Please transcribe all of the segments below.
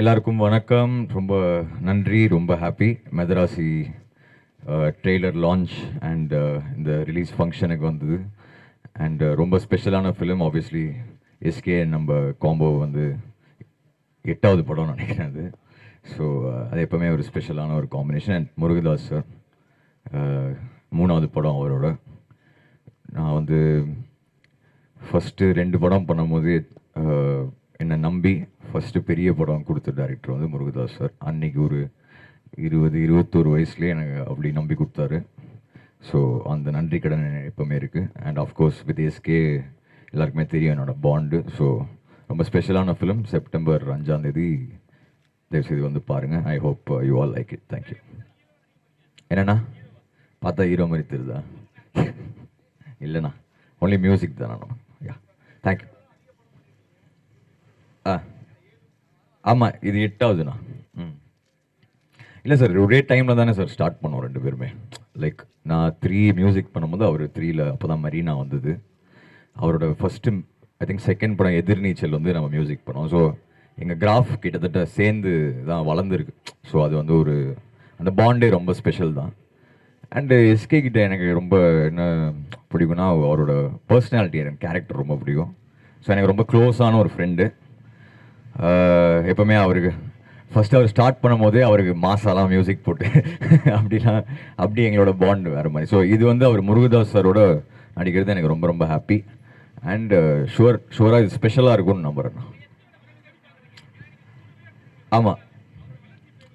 எல்லாருக்கும் வணக்கம். ரொம்ப நன்றி ரொம்ப happy Madharaasi trailer launch and இந்த ரிலீஸ் ஃபங்க்ஷனுக்கு வந்தது. அண்ட் ரொம்ப ஸ்பெஷலான ஃபிலிம் ஆப்வியஸ்லி எஸ்கே நம்ம காம்போ வந்து எட்டாவது படம் நினைக்கிறேன் அது. ஸோ அது எப்போவுமே ஒரு ஸ்பெஷலான ஒரு காம்பினேஷன் அண்ட் முருகதாஸ் சார் மூணாவது படம் அவரோட. நான் வந்து ஃபஸ்ட்டு ரெண்டு படம் பண்ணும்போது என்னை நம்பி ஃபஸ்ட்டு பெரிய படம் கொடுத்த டேரக்டர் வந்து முருகதாஸ் சார். அன்னைக்கு ஒரு இருபது இருபத்தோரு வயசுலேயே எனக்கு அப்படி நம்பி கொடுத்தாரு. ஸோ அந்த நன்றி கடன் எப்பவுமே இருக்குது அண்ட் ஆஃப்கோர்ஸ் வித் எஸ்கே எல்லாருக்குமே தெரியும் என்னோட பாண்டு ஸோ ரொம்ப ஸ்பெஷலான ஃபிலிம் செப்டம்பர் அஞ்சாந்தேதி தயவுசெய்து வந்து பாருங்கள் I hope you all like it thank you என்னண்ணா? பார்த்தா ஹீரோ மாதிரி தெரியுதா? இல்லைண்ணா. ஒன்லி மியூசிக் தானே யா தேங்க்யூ ஆ. ஆமாம் இது எட்டாவதுண்ணா. ம். இல்லை சார் ஒரே டைமில் தானே சார் ஸ்டார்ட் பண்ணோம் ரெண்டு பேருமே. லைக் நான் த்ரீ மியூசிக் பண்ணும்போது அவர் த்ரீயில் அப்போ தான் மரீனா வந்தது. அவரோட ஃபஸ்ட்டு ஐ திங்க் செகண்ட் படம் எதிர்நீச்சல் வந்து நம்ம மியூசிக் பண்ணோம். ஸோ எங்கள் கிராஃப் கிட்டத்தட்ட சேர்ந்து தான் வளர்ந்துருக்கு. ஸோ அது வந்து ஒரு அந்த பாண்டே ரொம்ப ஸ்பெஷல் தான். அண்டு எஸ்கே கிட்ட எனக்கு ரொம்ப என்ன பிடிக்கும்னா அவரோட பர்சனாலிட்டி எனக்கு கேரக்டர் ரொம்ப பிடிக்கும். ஸோ எனக்கு ரொம்ப க்ளோஸான ஒரு ஃப்ரெண்டு எப்பவுமே அவருக்கு ஃபஸ்ட்டு அவர் ஸ்டார்ட் பண்ணும்போதே அவருக்கு மாசாலாம் மியூசிக் போட்டு அப்படிலாம் அப்படி எங்களோட பாண்ட் வேறு மாதிரி. ஸோ இது வந்து அவர் முருகதாஸ் சாரோட நடிக்கிறது எனக்கு ரொம்ப ரொம்ப ஹாப்பி அண்ட் ஷுவர் ஷுவராக இது ஸ்பெஷலாக இருக்கும்னு நம்புகிறேன் ஆமாம்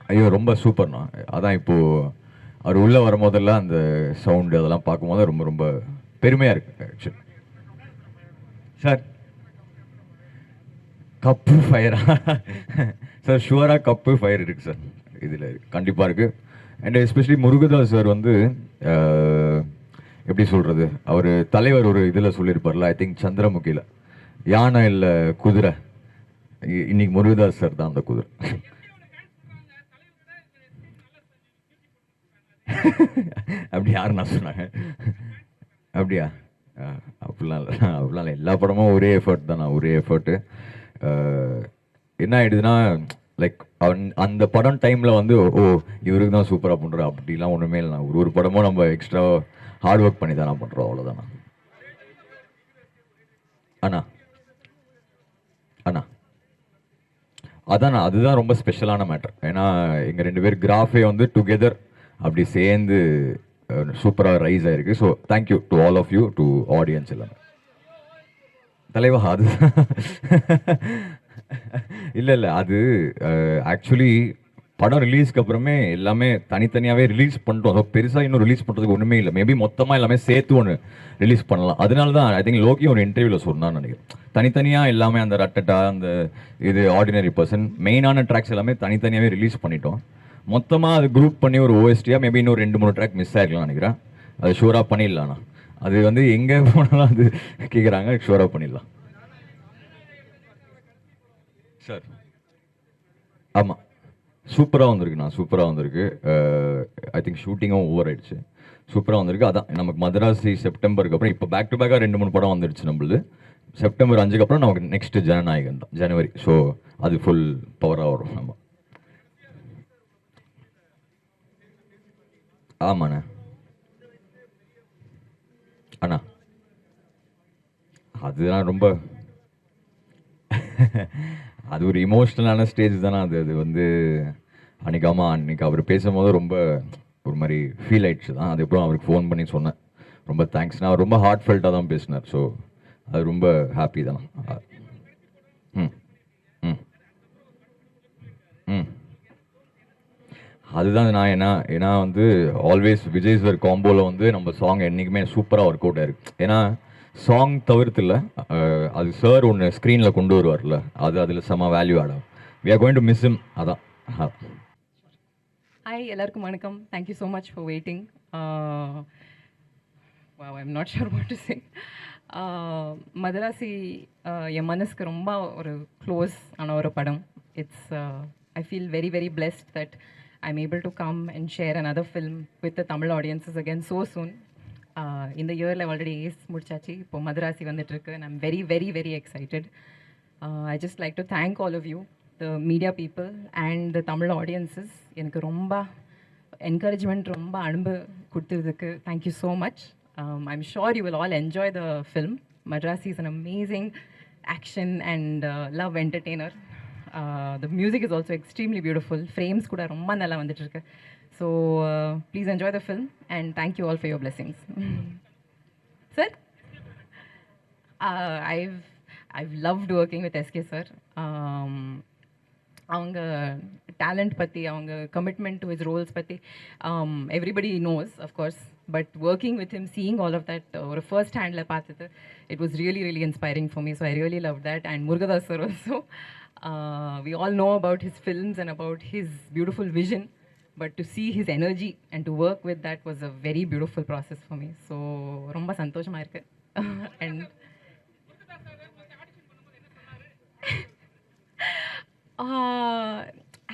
ஐயோ ரொம்ப சூப்பர்ண்ணா அதான் இப்போது அவர் உள்ளே வரும்போதெல்லாம் அந்த சவுண்டு அதெல்லாம் பார்க்கும்போது ரொம்ப ரொம்ப பெருமையாக இருக்குது ஆக்சுவலி சார் கப்பு ஃபயரா சார் ஷுவராக கப்பு ஃபயர் இருக்குது சார் இதில் கண்டிப்பாக இருக்குது அண்ட் எஸ்பெஷலி முருகதாஸ் சார் வந்து எப்படி சொல்கிறது அவர் தலைவர் ஒரு இதில் சொல்லியிருப்பார்ல ஐ திங்க் சந்திரமுகியில் யானை இல்லை குதிரை. இன்னைக்கு முருகதாஸ் சார் தான் அந்த குதிரை. அப்படி யார் நான் சொன்னாங்க? அப்படியா? அப்படிலாம் இல்லை. அப்படிலாம் இல்லை. எல்லா படமும் ஒரே எஃபர்ட் தான் ஒரே எஃபர்ட்டு என்ன ஆயிடுதுன்னா லைக் அவன் அந்த படம் டைமில் வந்து ஓ இவருக்கு தான் சூப்பராக பண்ணுறோம் அப்படிலாம் ஒன்றுமே இல்லை. ஒரு ஒரு படமும் நம்ம எக்ஸ்ட்ரா ஹார்ட் ஒர்க் பண்ணி தானே பண்ணுறோம் அவ்வளோதானா அண்ணா. அண்ணா. அதான் அதுதான் ரொம்ப ஸ்பெஷலான மேட்டர் ஏன்னா எங்கள் ரெண்டு பேர் கிராஃபே வந்து டுகெதர் அப்படி சேர்ந்து சூப்பராக ரைஸ் ஆயிருக்கு. So thank you to all of you to audience எல்லாமே. தலைவா அது. இல்லை இல்லை அது ஆக்சுவலி படம் ரிலீஸ்க்கு அப்புறமே எல்லாமே தனித்தனியாகவே ரிலீஸ் பண்ணிட்டோம். அதோ பெருசாக இன்னும் ரிலீஸ் பண்ணுறதுக்கு ஒன்றுமே இல்லை. மேபி மொத்தமாக எல்லாமே சேர்த்து ஒன்று ரிலீஸ் பண்ணலாம். அதனால தான் ஐ திங்க் லோகி ஒரு இன்டர்வியூவில் சொன்னான்னு நினைக்கிறேன். தனித்தனியாக எல்லாமே அந்த ரட்டட்டா அந்த இது ஆர்டினரி பர்சன் மெயினான ட்ராக்ஸ் எல்லாமே தனித்தனியாகவே ரிலீஸ் பண்ணிட்டோம். மொத்தமாக அது குரூப் பண்ணி ஒரு ஓஎஸ்டியாக மேபி இன்னும் ரெண்டு மூணு ட்ராக் மிஸ் ஆகிருக்கலாம் நினைக்கிறேன். அது ஷூராக பண்ணிடலாம்ண்ணா. அது வந்து எங்கே போனாலும் அது கேட்குறாங்க ஷூராக பண்ணிடலாம். சார். ஆமாம் சூப்பராக வந்திருக்குண்ணா சூப்பராக வந்திருக்கு. ஐ திங்க் ஷூட்டிங்கும் ஓவர் ஆயிடுச்சு. சூப்பராக வந்திருக்கு. அதான் நமக்கு மதராசி செப்டம்பருக்கு அப்புறம் இப்போ பேக் டு பேக்காக ரெண்டு மூணு படம் வந்துடுச்சு நம்மளுது. செப்டம்பர் அஞ்சுக்கு அப்புறம் நமக்கு நெக்ஸ்ட் ஜனநாயகன் தான் ஜனவரி. ஸோ அது ஃபுல் பவராக வரும் நம்ம. ஆமாண்ணே. அண்ணா. அதுதான் ரொம்ப அது ஒரு இமோஷ்னலான ஸ்டேஜ் தானே அது. அது வந்து அன்னைக்கு ஆமாம் அன்னைக்கு அவர் பேசும்போது ரொம்ப ஒரு மாதிரி ஃபீல் ஆயிடுச்சு தான். அதுக்கப்புறம் அவருக்கு ஃபோன் பண்ணி சொன்னேன். ரொம்ப தேங்க்ஸ் நான் ரொம்ப ஹார்ட் ஃபெல்ட்டாக தான் பேசினார் ஸோ அது ரொம்ப ஹாப்பி தான் ம் ம் ம் அதுதான் நான் ஏன்னா ஏன்னா வந்து ஆல்வேஸ் விஜய் சார் காம்போவில் வந்து நம்ம சாங் என்றைக்குமே சூப்பராக ஒர்க் அவுட் ஆயிருக்கு. ஏன்னா சாங் தவிர்த்து இல்லை அது சார் ஒன்று ஸ்க்ரீனில் கொண்டு வருவார்ல அது அதில் செம வேல்யூ ஆட் ஆகும். We are going to miss him அதான். ஹாய் எல்லாருக்கும் வணக்கம். Thank you so much for waiting I I'm not sure what to say Madharaasi என் மனசுக்கு ரொம்ப ஒரு க்ளோஸ் ஆன ஒரு படம். It's I feel very very blessed that I am able to come and share another film with Tamil audiences again so soon இந்த இயரில் already Ace முடிச்சாச்சு. இப்போ மதராசி வந்துட்டுருக்கு and I'm very very very excited I just like to thank all of you the media people and the Tamil audiences எனக்கு ரொம்ப encouragement ரொம்ப அன்பு கொடுத்ததுக்கு thank you so much I'm sure you will all enjoy the film Madras is an amazing action and love entertainer the music is also extremely beautiful frames கூட ரொம்ப நல்லா வந்துட்டு இருக்கு so please enjoy the film and thank you all for your blessings sir uh, I've I've loved working with SK sir. Um, அவங்க talent பற்றி அவங்க commitment to his roles பற்றி everybody knows of course but working with him seeing all of that ஒரு first handle பார்த்தது it was really really inspiring for me so I really love that and Murugadoss sir also Uh, we all know about his films and about his beautiful vision but to see his energy and to work with that was a very beautiful process for me so ரொம்ப சந்தோஷமா இருக்கு. And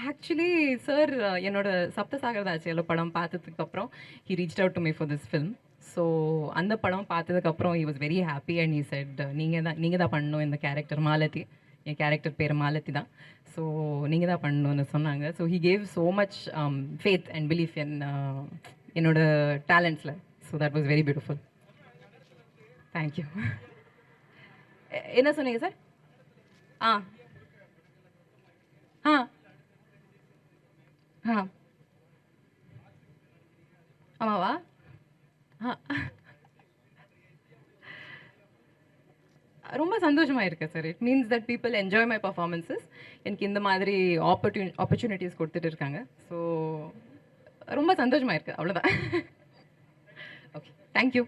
actually sir என்னோட சப்தசாகரதாச்சியில் படம் பார்த்ததுக்கப்புறம் he reach out to me for this film so அந்த படம் பார்த்ததுக்கப்புறம் he was very happy and he said நீங்கள் தான் நீங்கள் தான் பண்ணணும் இந்த கேரக்டர் மாலதி. என் கேரக்டர் பேர் மாலத்தி தான். ஸோ நீங்கள் தான் பண்ணணும்னு சொன்னாங்க. So he gave so much faith and belief என் என்னோட டேலண்ட்ஸில் so that was very beautiful thank you என்ன சொன்னீங்க சார் ஆ. ஆ. ஆ. ஆமாவா? ஆ. ரொம்ப சந்தோஷமாக இருக்கேன் sir it means that people enjoy my performances எனக்கு இந்த மாதிரி ஆப்பர்ச்சு ஆப்பர்ச்சுனிட்டிஸ் கொடுத்துட்டு இருக்காங்க. ஸோ ரொம்ப சந்தோஷமாக இருக்குது அவ்வளோதான் ஓகே தேங்க்யூ